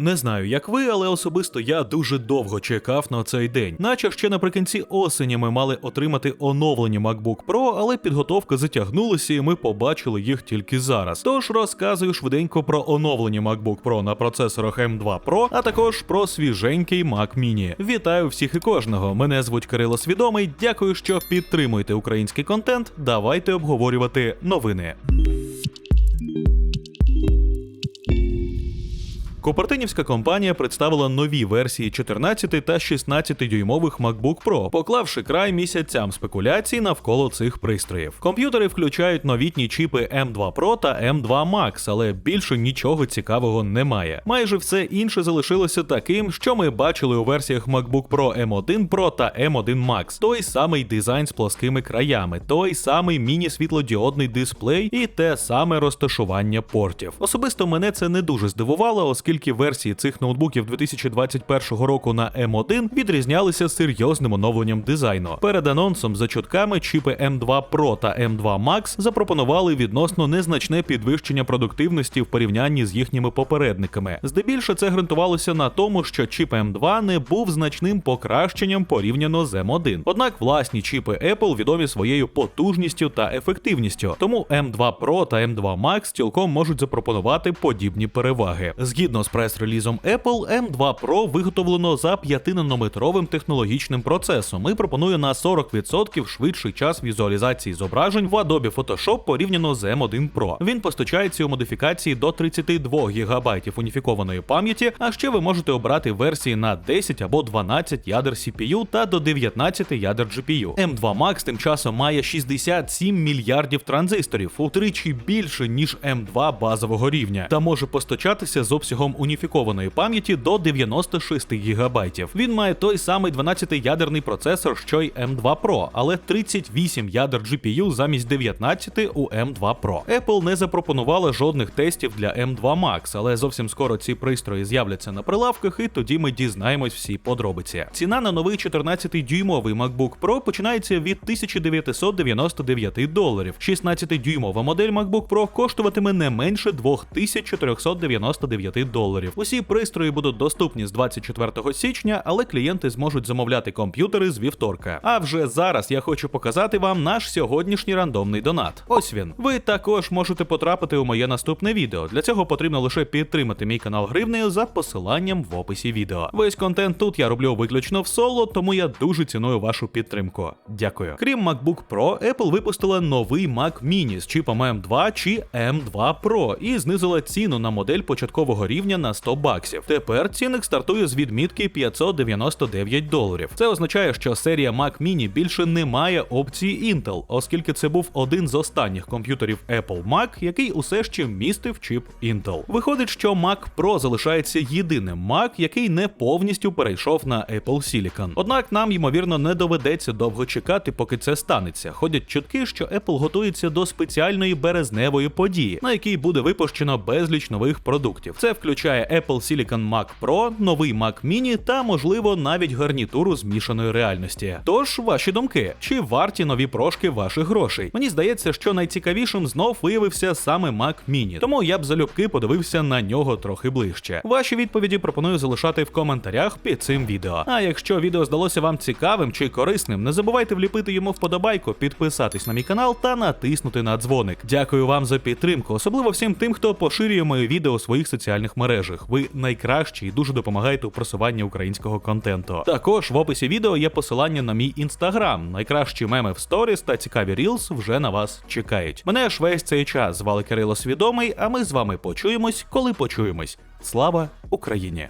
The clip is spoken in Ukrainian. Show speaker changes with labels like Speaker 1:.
Speaker 1: Не знаю, як ви, але особисто я дуже довго чекав на цей день. Наче ще наприкінці осені ми мали отримати оновлені MacBook Pro, але підготовка затягнулася, і ми побачили їх тільки зараз. Тож розказую швиденько про оновлені MacBook Pro на процесорах M2 Pro, а також про свіженький Mac Mini. Вітаю всіх і кожного. Мене звуть Кирило Свідомий. Дякую, що підтримуєте український контент. Давайте обговорювати новини. Купертинівська компанія представила нові версії 14 та 16 дюймових MacBook Pro, поклавши край місяцям спекуляцій навколо цих пристроїв. Комп'ютери включають новітні чіпи M2 Pro та M2 Max, але більше нічого цікавого немає. Майже все інше залишилося таким, що ми бачили у версіях MacBook Pro M1 Pro та M1 Max. Той самий дизайн з плоскими краями, той самий міні-світлодіодний дисплей і те саме розташування портів. Особисто мене це не дуже здивувало, оскільки версії цих ноутбуків 2021 року на M1 відрізнялися серйозним оновленням дизайну. Перед анонсом за чутками чіпи M2 Pro та M2 Max запропонували відносно незначне підвищення продуктивності в порівнянні з їхніми попередниками. Здебільше це ґрунтувалося на тому, що чіп M2 не був значним покращенням порівняно з M1. Однак власні чіпи Apple відомі своєю потужністю та ефективністю, тому M2 Pro та M2 Max цілком можуть запропонувати подібні переваги. Згідно з прес-релізом Apple, M2 Pro виготовлено за 5-нанометровим технологічним процесом і пропонує на 40% швидший час візуалізації зображень в Adobe Photoshop порівняно з M1 Pro. Він постачається у модифікації до 32 ГБ уніфікованої пам'яті, а ще ви можете обрати версії на 10 або 12 ядер CPU та до 19 ядер GPU. M2 Max тим часом має 67 мільярдів транзисторів, утричі більше ніж M2 базового рівня, та може постачатися з обсягом уніфікованої пам'яті до 96 ГБ. Він має той самий 12-ядерний процесор, що й M2 Pro, але 38 ядер GPU замість 19 у M2 Pro. Apple не запропонувала жодних тестів для M2 Max, але зовсім скоро ці пристрої з'являться на прилавках, і тоді ми дізнаємось всі подробиці. Ціна на новий 14-дюймовий MacBook Pro починається від 1999 доларів. 16-дюймова модель MacBook Pro коштуватиме не менше 2499 доларів. Усі пристрої будуть доступні з 24 січня, але клієнти зможуть замовляти комп'ютери з вівторка. А вже зараз я хочу показати вам наш сьогоднішній рандомний донат. Ось він. Ви також можете потрапити у моє наступне відео. Для цього потрібно лише підтримати мій канал гривнею за посиланням в описі відео. Весь контент тут я роблю виключно в соло, тому я дуже ціную вашу підтримку. Дякую. Крім MacBook Pro, Apple випустила новий Mac Mini з чіпом M2 чи M2 Pro і знизила ціну на модель початкового рівня на 100 баксів. Тепер цінник стартує з відмітки 599 доларів. Це означає, що серія Mac Mini більше не має опції Intel, оскільки це був один з останніх комп'ютерів Apple Mac, який усе ще містив чіп Intel. Виходить, що Mac Pro залишається єдиним Mac, який не повністю перейшов на Apple Silicon. Однак нам ймовірно не доведеться довго чекати, поки це станеться. Ходять чутки, що Apple готується до спеціальної березневої події, на якій буде випущено безліч нових продуктів. Це включає Apple Silicon Mac Pro, новий Mac Mini та, можливо, навіть гарнітуру змішаної реальності. Тож, ваші думки, чи варті нові прошки ваших грошей? Мені здається, що найцікавішим знов виявився саме Mac Mini, тому я б залюбки подивився на нього трохи ближче. Ваші відповіді пропоную залишати в коментарях під цим відео. А якщо відео здалося вам цікавим чи корисним, не забувайте вліпити йому вподобайку, підписатись на мій канал та натиснути на дзвоник. Дякую вам за підтримку, особливо всім тим, хто поширює мої відео у своїх соціальних мережах. Ви найкращі і дуже допомагаєте у просуванні українського контенту. Також в описі відео є посилання на мій інстаграм. Найкращі меми в сторіс та цікаві рілс вже на вас чекають. Мене ж весь цей час звали Кирило Свідомий, а ми з вами почуємось, коли почуємось. Слава Україні!